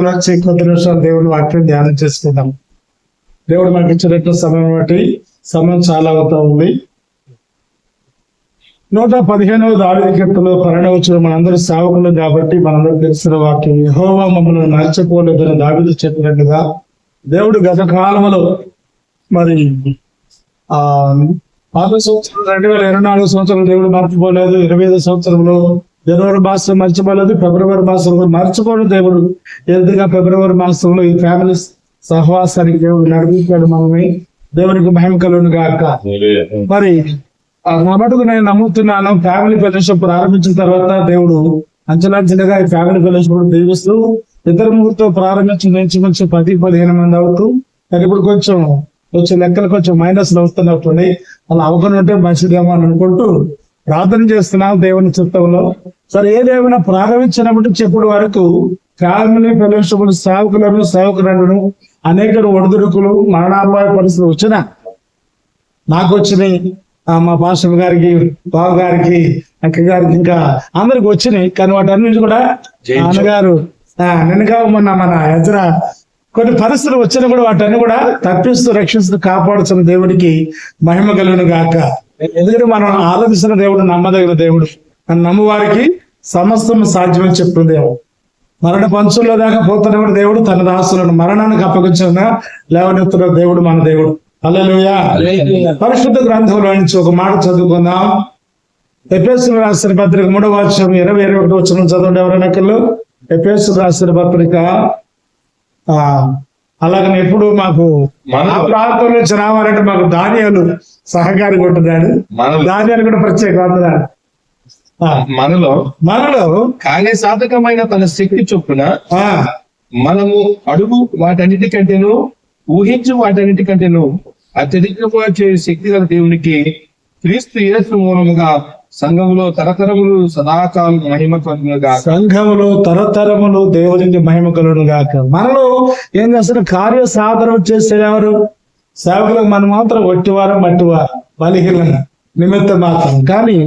ప్రార్థనలో కొద్ది నిమిషాలు దేవుడి వాక్యం ధ్యానం చేసుకుందాం. దేవుడు మనకి ఇచ్చినట్టు సమయం బట్టి సమయం చాలా అవుతా ఉంది. నూట పదిహేనవ దాడి కీర్తనలో పరిణవచ్చు మనందరూ సేవకులు కాబట్టి మనందరూ తెలిసిన వాక్యం. యహోవా మమ్మల్ని మర్చిపోలేదని దావిది చెప్పినట్టుగా దేవుడు గత కాలంలో మరి ఆ పాత సంవత్సరం రెండు వేల ఇరవై నాలుగు సంవత్సరం దేవుడు మర్చిపోలేదు. ఇరవై ఐదు సంవత్సరంలో జనవరి మాసం మర్చిపోలేదు ఫిబ్రవరి మాసంలో మర్చిపోలేదు దేవుడు. ఎందుగా ఫిబ్రవరి మాసంలో ఈ ఫ్యామిలీ సహవాసానికి దేవుడు నడిపించాడు మనల్ని? దేవునికి మహిమ కలుగును గాక. మరి నా మటుకు నేను నమ్ముతున్నాను ఫ్యామిలీ ఫెలోషిప్ ప్రారంభించిన తర్వాత దేవుడు అంచెలంచెలుగా ఈ ఫ్యామిలీ ఫెలోషిప్ దీవిస్తూ ఇద్దరు ముగ్గురుతో ప్రారంభించిన నుంచి కొంచెం పది పదిహేను మంది అవుతూ కానీ ఇప్పుడు కొంచెం కొంచెం లెక్కలు కొంచెం మైనస్ అవుతున్నప్పుడు అలా అవగాహన ఉంటే మంచిదేమో అని అనుకుంటూ ప్రార్థన చేస్తున్నాం దేవుని చిత్తంలో. సరే ఏదేమైనా ప్రారంభించినప్పటి నుంచి ఇప్పటి వరకు ఫ్యామిలీ ఫెలోషిప్ సేవకులను సేవకులను అనేక ఒడిదుడుకులు మరణాపాయ పరిస్థితులు వచ్చినా నాకు వచ్చినాయి. మా పాస్టర్ గారికి బాబు గారికి అక్క గారికి ఇంకా అందరికి వచ్చినాయి. కానీ వాటన్నిటి కూడా నాన్నగారు ఆ, నిన్నగా మొన్న మన ఎదుర కొన్ని పరిస్థితులు వచ్చినా కూడా వాటన్ని కూడా తప్పిస్తూ రక్షిస్తూ కాపాడుతున్న దేవుడికి మహిమ కలుగును గాక. ఎందుకంటే మనం ఆలోచిస్తున్న దేవుడు నమ్మదగిన దేవుడు. అని నమ్మువారికి సమస్తం సాధ్యమని చెప్తుంది దేవుడు మరణ పంచుల్లో దాకా పోతున్న దేవుడు తన దాసులను మరణానికి అప్పగించిన లేవనెత్తున్న దేవుడు మన దేవుడు. హల్లెలూయా. పరిశుద్ధ గ్రంథంలో నుంచి ఒక మాట చదువుకుందాం. ఎపేసులు రాసిన పత్రిక మూడవ వర్షం ఇరవై ఇరవై ఒకటి వచ్చిన చదవండి ఎవరైనా ఎపేసులు రాసిన పత్రిక ఆ అలాగనే ఎప్పుడు మాకు మన- ఆ ప్రాంతం నుంచి రావాలంటే మాకు ధాన్యాలు సహకారి కొట్టున్నాడు మనలో ధాన్యాలు కూడా ప్రత్యేక మనలో మనలో కానీ సాధకమైన తన శక్తి చొప్పున ఆ. మనము అడుగు వాటన్నిటికంటేను ఊహించు వాటన్నిటికంటేను అత్యధికముగా చే శక్తి గల దేవునికి క్రీస్తు యేసు మూలముగా సంఘములో తరతరములు సదాకాలం మహిమ కలుగునుగా సంఘములో తరతరములు దేవునికి మహిమ కలుగును గాక మనలో ఏం చేస్తారు? కార్య సాధనం చేసేవారు సేవకులకు మనం మాత్రం ఒట్టివారం మట్టివారు బలిహీన నిమిత్తం మాత్రం. కానీ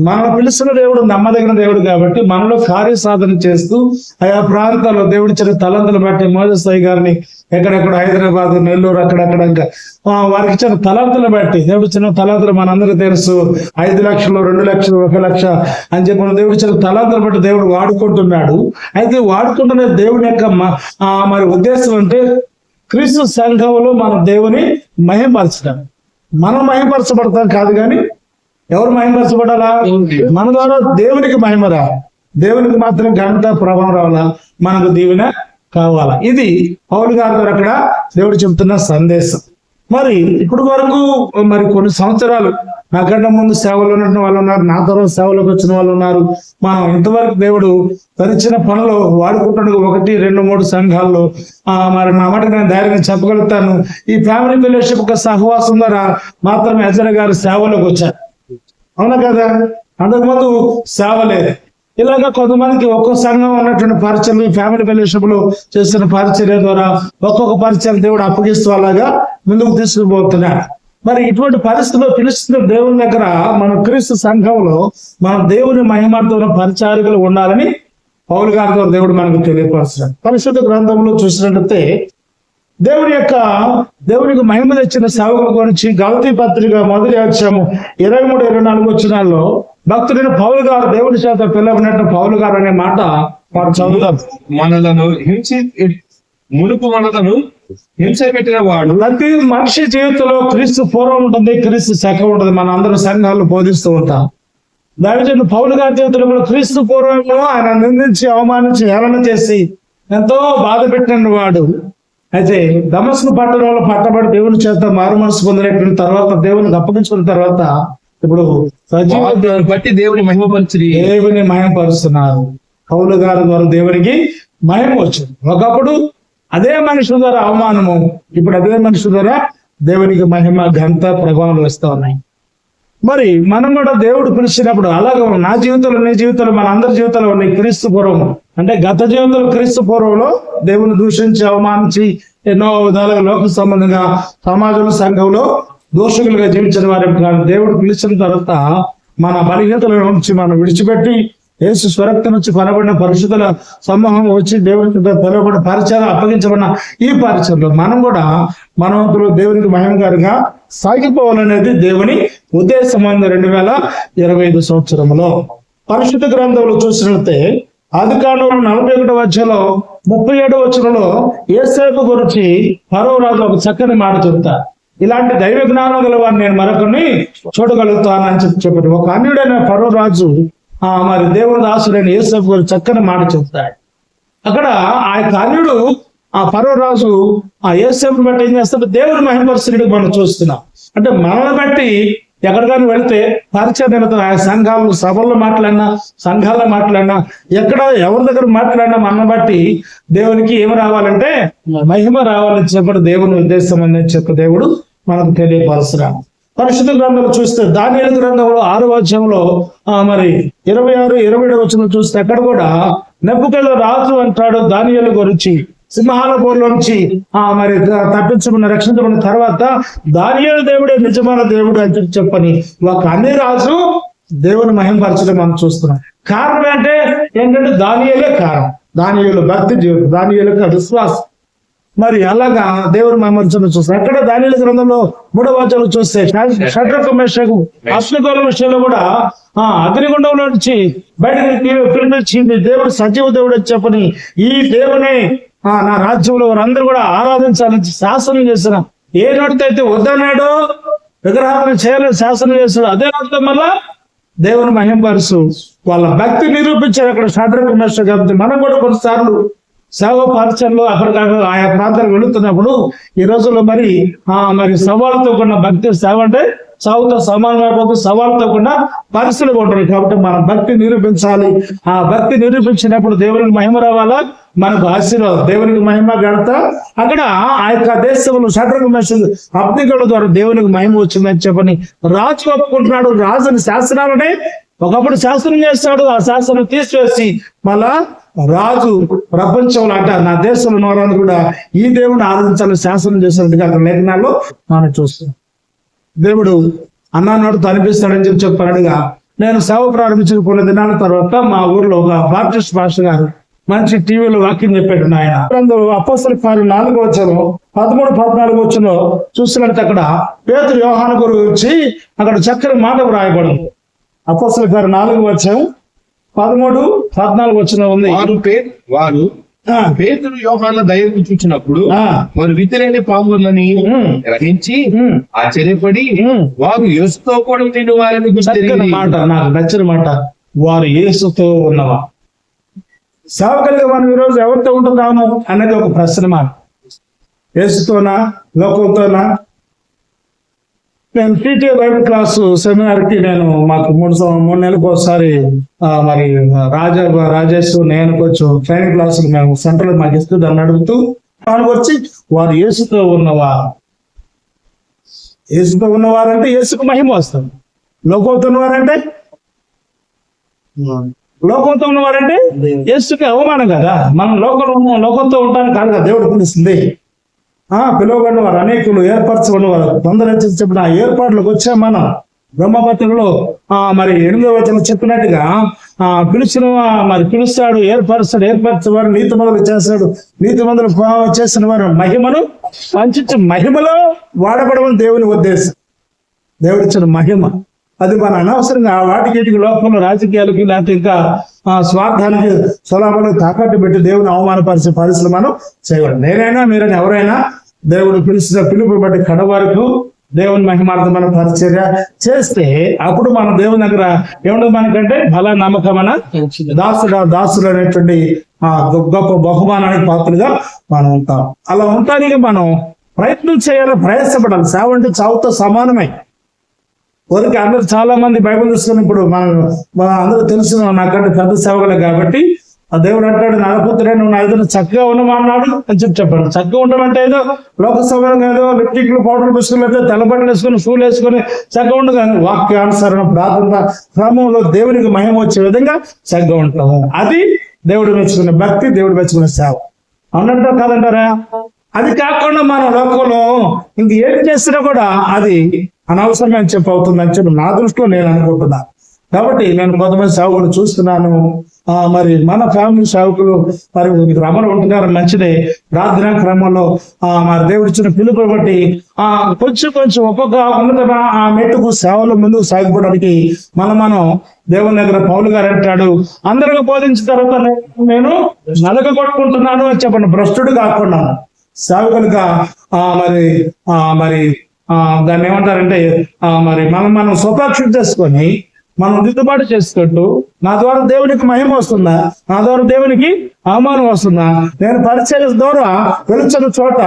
మనం పిలుస్తున్న దేవుడు నమ్మదగిన దేవుడు కాబట్టి మనలో కార్య సాధన చేస్తూ ఆయా ప్రాంతాల్లో దేవుడి చిన్న తలంతులు బట్టి మోదసాయి గారిని ఎక్కడెక్కడ హైదరాబాద్ నెల్లూరు అక్కడక్కడ ఇంకా వారికి ఇచ్చిన తలంతులు బట్టి దేవుడు ఇచ్చిన తలంతులు మనందరికీ తెలుసు. ఐదు లక్షలు రెండు లక్షలు ఒక లక్ష అని చెప్పి మన దేవుడు తలంతులు బట్టి దేవుడు వాడుకుంటున్నాడు. అయితే వాడుకుంటున్న దేవుని యొక్క మరి ఉద్దేశం అంటే క్రీస్తు సంఘంలో మన దేవుని మహిమపరచడం. మనం మహిమపరచబడతాం కాదు కానీ ఎవరు మహిమపరచబడాలా? మన ద్వారా దేవునికి మహిమ రా దేవునికి మాత్రం ఘనత ప్రభావం రావాలా? మనకు దీవెన కావాలా? ఇది పౌలు గారి ద్వారా అక్కడ దేవుడు చెబుతున్న సందేశం. మరి ఇప్పుడు వరకు మరి కొన్ని సంవత్సరాలు నాకంటే ముందు సేవలు ఉన్న వాళ్ళు ఉన్నారు నా తర్వాత సేవలోకి వచ్చిన వాళ్ళు ఉన్నారు. మనం ఇంతవరకు దేవుడు తరిచిన పనులు వాడుకుంటున్న ఒకటి రెండు మూడు సంఘాల్లో ఆ మరి నా మాట నేను ధైర్యంగా చెప్పగలుగుతాను. ఈ ఫ్యామిలీ ఫెలోషిప్ ఒక సహవాసం ద్వారా మాత్రమే అజర గారు సేవలోకి వచ్చారు. అవునా కదా? అంతకుముందు సేవ లేదు ఇలాగా కొంతమందికి ఒక్కో సంఘం ఉన్నటువంటి పరిచయలు ఫ్యామిలీ ఫెలోషిప్లో చేస్తున్న పరిచర్య ద్వారా ఒక్కొక్క పరిచయం దేవుడు అప్పగిస్తూ అలాగా ముందుకు తీసుకుపోతున్నాడు. మరి ఇటువంటి పరిస్థితిలో పిలుస్తున్న దేవుని దగ్గర మన క్రీస్తు సంఘంలో మన దేవుని మహిమార్థమైన పరిచారికలు ఉండాలని పౌలు గారితో దేవుడు మనకు తెలియపరుస్తున్నాడు. పరిశుద్ధ గ్రంథంలో చూసినట్లయితే దేవుని యొక్క దేవునికి మహిమ తెచ్చిన సేవకుల గురించి గలతీ పత్రిక మొదటి అధ్యాయము ఇరవై మూడు ఇరవై నాలుగు వచ్చినాల్లో భక్తుడైన పౌలు గారు దేవుని చేత పిల్లబడినట్టు పౌలు గారు అనే మాట వారు చదువుతాం మనలను హింసి మునుపు మనలను హింస పెట్టిన వాడు. ప్రతి మనిషి జీవితంలో క్రీస్తు పూర్వం ఉంటుంది క్రీస్తు శకం ఉంటుంది మన అందరూ సంఘాలు బోధిస్తూ ఉంటాం. దాని పౌలు గారి జీవితంలో కూడా క్రీస్తు పూర్వంలో ఆయన నిందించి అవమానించి హేళన చేసి ఎంతో బాధ పెట్టిన వాడు. అయితే దమస్కు పట్టణంలో పట్టబడి దేవుని చేత మారు మనసు పొందినటువంటి తర్వాత దేవునికి అప్పగించుకున్న తర్వాత ఇప్పుడు బట్టి దేవుని మహిమపరిచి దేవుని మహిమపరుస్తున్నారు. పౌలు గారి ద్వారా దేవునికి మహిమ వచ్చింది. ఒకప్పుడు అదే మనుషుల ద్వారా అవమానము ఇప్పుడు అదే మనుషుల ద్వారా దేవునికి మహిమ ఘనత ప్రభావం వస్తూ ఉన్నాయి. మరి మనం కూడా దేవుడు పిలిచినప్పుడు అలాగే నా జీవితంలో నీ జీవితంలో మన అందరి జీవితంలో ఉన్నాయి క్రీస్తు పూర్వము. అంటే గత జీవితంలో క్రీస్తు పూర్వంలో దేవుని దూషించి అవమానించి ఎన్నో విధాలుగా లోక సంబంధంగా సమాజంలో సంఘంలో దోషకులుగా జీవించిన వారి దేవుడు పిలిచిన తర్వాత మన బలహీనతల నుంచి మనం విడిచిపెట్టి యేసు స్వరక్త నుంచి కొనబడిన పరిశుద్ధుల సమూహం వచ్చి దేవునికి పిలువబడిన పరిచయం అప్పగించబడిన ఈ పరిచయంలో మనం కూడా మనవంతులు దేవునికి మహిమగారుగా సాగిపోవాలనేది దేవుని ఉద్దేశమైంది రెండు వేల ఇరవై ఐదు సంవత్సరంలో. పరిశుద్ధ గ్రంథంలో చూసినట్టే ఆది కాండంలో నలభై ఒకటో వచ్చలో ముప్పై ఏడో వచ్చినలో ఏసేపు గురించి పరవ రాజు ఒక చక్కని మాట చెప్తారు ఇలాంటి దైవ జ్ఞానం గల వారిని నేను మరొకరిని చూడగలుగుతానని చెప్పి చెప్పాడు. ఒక అన్యుడైన పరో రాజు ఆ మరి దేవుని దాసుడైన ఏసేపు గారు చక్కని మాట చెప్తాడు. అక్కడ ఆ యొక్క అన్యుడు ఆ పరో రాజు ఆ యేసఫ్ని బట్టి ఏం చేస్తాడు? దేవుడు మహిమపరుస్తున్నట్టు మనం చూస్తున్నాం. అంటే మనల్ని బట్టి ఎక్కడికైనా వెళితే పరిచయత ఆ సంఘాలు సభల్లో మాట్లాడినా సంఘాల్లో మాట్లాడినా ఎక్కడ ఎవరి దగ్గర మాట్లాడినా మనం బట్టి దేవునికి ఏమి రావాలంటే మహిమ రావాలని చెప్పడం దేవుని ఉద్దేశం అని చెప్పి దేవుడు మనకు తెలియపరుస్తున్నాడు. పరిశుద్ధ గ్రంథంలో చూస్తే దానియేలు గ్రంథంలో ఆరు వచ్చంలో ఆ, మరి ఇరవై ఆరు ఇరవై ఏడు వచ్చిన చూస్తే అక్కడ కూడా నెప్పుకెళ్ళ రాజు అంటాడు దానియలు గురించి. సింహాల నుంచి ఆ మరి త- తప్పించమన్న రక్షించమన్న తర్వాత దానియేలు దేవుడే నిజమైన దేవుడు అని చెప్పి చెప్పని ఒక అన్ని రాజు దేవుని మహింపరచడం మనం చూస్తున్నాం. కారణం అంటే ఏంటంటే దానియేలే కారణం. దానియేలు భక్తి జీవితం దానియేలకు విశ్వాసం. మరి అలాగా దేవుని మహిమర్చడం చూస్తాం ఎక్కడ దానిల గ్రంథంలో మూడవ చూస్తే షట్రకు మేషకు అశ్వగోళ విషయంలో కూడా ఆ అగ్నిగుండంలో నుంచి బయటకు పిలిపించింది దేవుడు సజీవ దేవుడు అని చెప్పని ఈ దేవుని నా రాజ్యంలో వారందరూ కూడా ఆరాధించాలని శాసనం చేసిన. ఏ నోటితో అయితే వద్దన్నాడో విగ్రహాలను చేయాలని శాసనం చేశాడు అదే నోటితో మళ్ళా దేవుని మహింపరుసు. వాళ్ళ భక్తి నిరూపించారు అక్కడ షాడ్రకు మేష కాబట్టి మనం కూడా కొన్నిసార్లు సేవ పరిచయంలో అక్కడికక్కడ ఆయా ప్రాంతాలకు వెళుతున్నప్పుడు ఈ రోజుల్లో మరి ఆ మరి సవాళ్ళతో కూడిన భక్తి సేవ అంటే సావుతో సమానమైపోతూ సవాళ్ళతో కూడిన పరిస్థితులు కొంటారు కాబట్టి మనం భక్తి నిరూపించాలి. ఆ భక్తి నిరూపించినప్పుడు దేవుని మహిమ రావాలా? మనకు ఆశీర్వాదం దేవునికి మహిమ గడత అక్కడ ఆ యొక్క దేశంలో షట్రకు మెసేజ్ అగ్నిగల ద్వారా దేవునికి మహిమ వచ్చిందని చెప్పని రాజు ఒప్పుకుంటున్నాడు. రాజుని శాసనాలనే ఒకప్పుడు శాసనం చేస్తాడు ఆ శాసనం తీసివేసి మళ్ళా రాజు ప్రపంచంలో అంట నా దేశంలో ఉన్నవారు కూడా ఈ దేవుని ఆరాధించాలని శాసనం చేసినట్టుగా అక్కడ లేఖనాల్లో మనం చూస్తాం దేవుడు అన్నాడు అనిపిస్తాడని చెప్పి చెప్పాడుగా నేను సేవ ప్రారంభించిన కొన్ని దినాల తర్వాత మా ఊర్లో ఒక బాప్టిస్ట్ పాస్టర్ గారు మంచి టీవీలో వాక్యం చెప్పాడు నాయన. అందులో అపోస్తల కార్యం నాలుగు వచ్చాను పదమూడు పద్నాలుగు వచ్చిన చూసినట్టు అక్కడ పేతురు వ్యవహార గురించి అక్కడ చక్కని మాట వ్రాయబడింది అపోస్తల కార్యం నాలుగు వచ్చాం పదమూడు పద్నాలుగు వచ్చిన ఉంది. వారు వారు పేతురు యోహాన దయను చూచినప్పుడు ఆ, వారు వితిలేని పాములని గ్రహించి ఆశ్చర్యపడి. వారు యేసుతో కూడా తిని వారిని మాట నాకు నచ్చిన మాట వారు యేసుతో ఉన్నవా? సేవకులుగా మనం ఈరోజు ఎవరితో ఉంటున్నాము అనేది ఒక ప్రశ్న మాట. యేసుతోనా లోకంతోనా? నేను టీటీ బైబిల్ క్లాసు సెమినార్కి నేను మాకు మూడు మూడు నెలలకు ఒకసారి మరి రాజా రాజేష్ నేను కొంచెం ట్రైనింగ్ క్లాసులు మేము సెంటర్లో మాకు ఇస్తూ దాన్ని అడుగుతూ వాళ్ళకి వచ్చి వారు యేసుతో ఉన్నవారు యేసుతో ఉన్నవారంటే యేసుకు మహిమ వస్తుంది. లోకంతో ఉన్నవారంటే? లోకంతో ఉన్నవారంటే యేసుకి అవమానం కదా? మనం లోకం లోకంతో ఉంటాను కాదు కదా? దేవుడు పిలుస్తుంది. ఆ పిలువబడిన వారు అనేకులు ఏర్పరచబడిన వారు తొందర చెప్పిన ఆ ఏర్పాట్లకు వచ్చాం మనం. బ్రహ్మపత్రికలో ఆ మరి ఎనిమిదో వచనం చెప్పినట్టుగా ఆ పిలిచిన మరి పిలుస్తాడు ఏర్పరుస్తాడు ఏర్పరచేవాడు నీతి మొదలు చేస్తాడు నీతి మొదలు చేసిన వారు మహిమను పంచించి మహిమలో వాడబడమని దేవుని ఉద్దేశం. దేవుడిచ్చిన మహిమ. అది మన అనవసరంగా వాటికి వీటికి లోకంలో రాజకీయాలకి లేకపోతే ఇంకా ఆ, స్వార్థానికి స్వలాభాలకు తాకట్టు పెట్టి దేవుని అవమానపరిచే పరిస్థితులు మనం చేయకూడదు. నేనైనా మీరైనా ఎవరైనా దేవుడు పిలిచిన పిలుపు బట్టి కడ వరకు దేవుని మహిమార్థమైన పరిచర్య చేస్తే అప్పుడు మనం దేవుని దగ్గర ఏముండదు మనకంటే? బల నమ్మకమైన దాసుడు దాసుడు అనేటువంటి ఆ గొప్ప బహుమానానికి పాత్రగా మనం ఉంటాం. అలా ఉండడానికి మనం ప్రయత్నం చేయాలి ప్రయాసపడాలి. సేవ అంటే చావుతో సమానమే. ఊరికి అందరు చాలా మంది బైబిల్ తీసుకుని ఇప్పుడు మనం మన అందరూ తెలిసిన నాకంటే పెద్ద సేవకులే కాబట్టి ఆ దేవుడు అంటాడు నరపుత్రుడే నువ్వు నా ఎదురు చక్కగా ఉండమా అన్నాడు అని చెప్పి చెప్పాడు. చక్కగా ఉండమంటే ఏదో లోక ఏదో లిప్టిక్లు పౌడర్ వేసుకుని అయితే తెల్లబట్టలు వేసుకుని షూలు వేసుకుని చక్కగా ఉండదు కానీ వాక్యానుసరణ ప్రార్థన క్రమంలో దేవునికి మహిమ వచ్చే విధంగా చక్కగా ఉంటాము. అది దేవుడు మెచ్చుకునే భక్తి దేవుడు మెచ్చుకునే సేవ. అవునంటారు కాదంటారా? అది కాకుండా మన లోకంలో ఇంక ఏం చేసినా కూడా అది అనవసరమే అని చెప్పి అవుతుంది చెప్పి నా దృష్టిలో నేను అనుకుంటున్నా. కాబట్టి నేను కొంతమంది సేవకులు చూస్తున్నాను. ఆ, మరి మన ఫ్యామిలీ సేవకులు మరి రమణ ఉంటున్నారు మంచిదే. ప్రార్థనా క్రమంలో ఆ మరి దేవుడు ఇచ్చిన పిలుపు బట్టి ఆ కొంచెం కొంచెం ఒక్కొక్క ఉన్నత ఆ మెట్టుకు సేవలు ముందుకు సాగిపోవడానికి మనం మనం దేవుని దగ్గర పౌలు గారు అంటాడు అందరికి బోధించిన తర్వాత నేను నలక కొట్టుకుంటున్నాను అని చెప్పండి భ్రష్టుడు కాకుండా సేవకులుగా ఆ మరి ఆ మరి దాన్ని ఏమంటారంటే మరి మనం మనం స్వపక్షం చేసుకొని మనం దిద్దుబాటు చేసుకుంటూ నా ద్వారా దేవునికి మహిమ వస్తుందా? నా ద్వారా దేవునికి అవమానం వస్తుందా? నేను పరిచయ ద్వారా వెలుచని చోట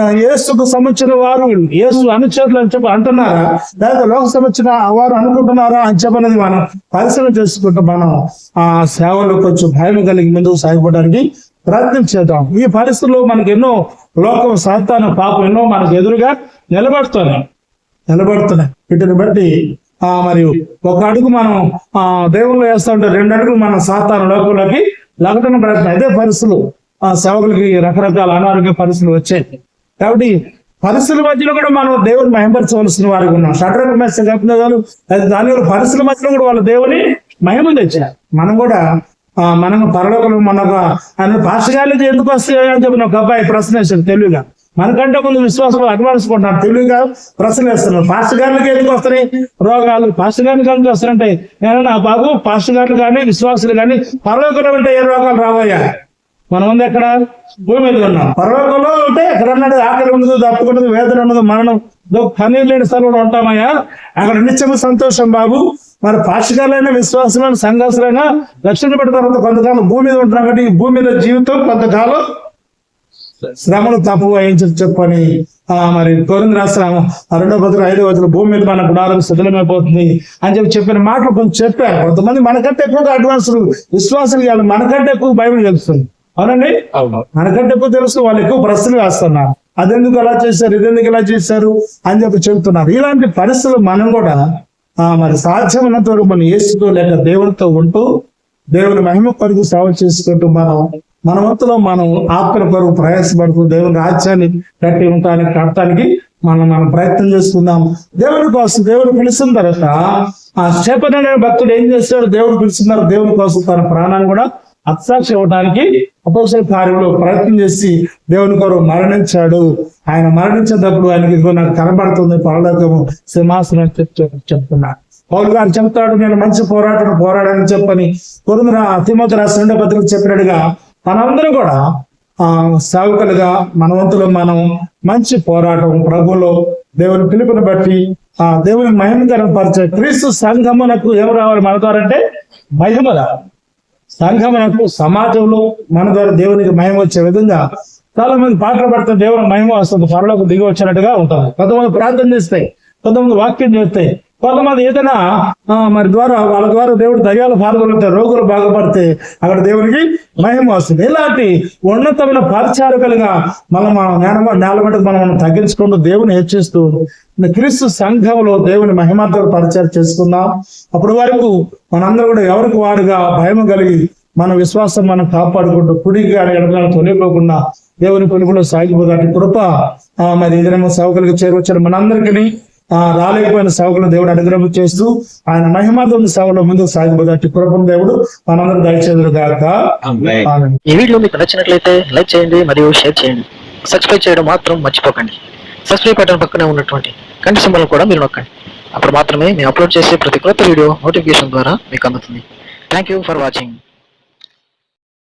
ఏసుకు యేసుకు సంబంధించిన వారు యేసు అనుచరులు అని చెప్పి అంటున్నారా? లేదా లోక సంబంధించిన వారు అనుకుంటున్నారా అని చెప్పనేది మనం పరిశీలన చేసుకుంటూ మనం ఆ సేవలు కొంచెం భయం కలిగి ముందుకు సాగిపోవడానికి ప్రయత్నం చేద్దాం. ఈ పరిస్థితుల్లో మనకు ఎన్నో లోకం సాతాను పాపం ఎన్నో మనకు ఎదురుగా నిలబడుతున్నాయి. నిలబడుతున్నాయి. వీటిని బట్టి ఆ మరి ఒక అడుగు మనం ఆ దేవుళ్ళు వేస్తూ ఉంటే రెండు అడుగులు మనం సాతాన లోకంలోకి లగటన ప్రయత్నం. అదే పరిస్థితులు ఆ సేవకులకి రకరకాల అనారోగ్య పరిస్థితులు వచ్చాయి. కాబట్టి పరిస్థితుల మధ్యలో కూడా మనం దేవుని మహిమపరచవలసిన వారికి ఉన్నాం. షట్రకు మెస్సేజ్ చెప్పిన దాని వల్ల పరిస్థితుల మధ్యలో కూడా వాళ్ళ దేవుని మహిమ తెచ్చారు. మనం కూడా మనం పరలోకంలో మనకు ఆయన పాఠశాలకి ఎందుకు వస్తాయి అని చెప్పిన ఒక అబ్బాయి ప్రశ్న వేశాడు తెలివిగా. మనకంటే ముందు విశ్వాసం అడ్వాన్స్ తెలుగుగా తెలివిగా ప్రశ్న వేస్తున్నారు పాస్టర్ గారికి ఎందుకు వస్తున్నాయి? రోగాలు. పాస్టర్ గారికి ఎందుకు వస్తారంటే నేను నా బాబు పాస్టర్ గారు కానీ విశ్వాసులు కానీ పరలోకంలో ఉంటే ఏ రోగాలు రాబోయా మనం ఉంది ఎక్కడ? భూమి మీద ఉన్నాం. పరలోకంలో ఉంటే ఎక్కడ ఆకలి ఉండదు తప్పుకుండదు వేదన ఉండదు మరణం. పని లేని స్థలంలో ఉంటామయ్యా. అక్కడ నిత్యము సంతోషం బాబు. మరి పాక్షికాలైన విశ్వాసులైన సంఘాసులైనా రక్షణ పెట్టిన తర్వాత కొంతకాలం భూమి మీద ఉంటున్నాం కాబట్టి ఈ భూమి మీద జీవితం కొంతకాలం శ్రమలు తప్పు వహించదు చెప్పని ఆ మరి కోరింది రాష్ట్రం రెండో పత్రిక ఐదో వచ్చిన భూమి మీద మన గుడాలకు శిథిలమైపోతుంది అని చెప్పి చెప్పిన మాటలు కొంచెం చెప్పారు. కొంతమంది మనకంటే ఎక్కువగా అడ్వాన్స్ విశ్వాసులు కాదు మనకంటే ఎక్కువ బైబిల్ తెలుస్తుంది. అవునండి? అవును. మనకంటే ఎక్కువ తెలుసు వాళ్ళు ఎక్కువ ప్రశ్నలు వేస్తున్నారు. అదెందుకు అలా చేశారు? ఇదెందుకు ఇలా చేశారు? అని చెప్పి చెబుతున్నారు. ఇలాంటి పరిస్థితులు మనం కూడా మరి సాధ్యమైనంత వరకు మనం ఏసుతో లేక దేవునితో ఉంటూ దేవుని మహిమ కొరకు సేవ చేసుకుంటూ మనం మన వంతులో మనం ఆత్మల కొరకు ప్రయాసపడుతూ దేవుని రాజ్యాన్ని కట్టి ఉండటానికి కట్టడానికి మనం మనం ప్రయత్నం చేసుకుందాం. దేవుని కోసం దేవుడు పిలిచిన తర్వాత ఆ శేపన్ భక్తుడు ఏం చేస్తాడు? దేవుడు పిలిచిన తర్వాత దేవుని కోసం తన ప్రాణాన్ని కూడా అత్సాక్షి ఇవ్వడానికి అపోసల కార్యంలో ప్రయత్నం చేసి దేవుని కొరకు మరణించాడు. ఆయన మరణించేటప్పుడు ఆయనకి ఇదిగో నాకు కనబడుతుంది పరలోకము సింహాసనం చెప్తున్నాడు చెప్పి పౌలు గారు చెప్తాడు నేను మంచి పోరాటం పోరాడని చెప్పని కొరుందర తిమోతి రాసిన పత్రిక చెప్పినట్టుగా మనందరం కూడా ఆ సేవకులుగా మనవంతులు మనం మంచి పోరాటం ప్రభులో దేవుని పిలుపుని బట్టి ఆ దేవుని మహిమకరం పరిచే క్రీస్తు సంఘమునకు ఏం రావాలి మన ద్వారా అంటే మహిమ రావాలి సంఘమునకు సమాజంలో మన ద్వారా దేవునికి మయం వచ్చే విధంగా చాలా మంది పాటలు పడితే దేవుని మయం వస్తుంది త్వరలోకి దిగి వచ్చినట్టుగా ఉంటుంది కొంతమంది ప్రార్థన చేస్తాయి కొంతమంది వాక్యం చేస్తాయి. కొంతమంది ఏదైనా మరి ద్వారా వాళ్ళ ద్వారా దేవుడు దయ్యాలు పాల్గొంటే రోగులు బాగుపడితే అక్కడ దేవునికి మహిమ వస్తుంది. ఇలాంటి ఉన్నతమైన పరిచారకులుగా మనం మన నేల నేలబడి మనం మనం తగ్గించుకుంటూ దేవుని హెచ్చిస్తూ క్రీస్తు సంఘంలో దేవుని మహిమతో పరిచయం చేసుకుందాం. అప్పటి వరకు మనందరూ కూడా ఎవరికి వారుగా భయం కలిగి మన విశ్వాసం మనం కాపాడుకుంటూ కుడికి కానీ ఎడగానే తొలిపోకుండా దేవుని కొనుగోలు సాగిపోదాటి కృప మరి ఏదైనా సేవకులకు చేరవచ్చారు మనందరికీ. రాలేకపోయిన సేవకులను దేవుడు అనుగ్రహం చేస్తూ ఆయన మహిమార్థం సేవలో ముందుకు సాగిపోదాటి కృపను దేవుడు మనందరూ దయచేదురు గాక. ఆమేన్. ఈ వీడియో మీకు నచ్చినట్లయితే లైక్ చేయండి మరియు షేర్ చేయండి. సబ్స్క్రైబ్ చేయడం మాత్రం మర్చిపోకండి. సబ్స్క్రైబ్ బటన్ పక్కనే ఉన్నటువంటి కంటి సింబల్ కూడా మీరు నొక్కండి. అప్పుడు మాత్రమే మేము అప్లోడ్ చేసే ప్రతి కొత్త వీడియో నోటిఫికేషన్ ద్వారా మీకు అందుతుంది. Thank you for watching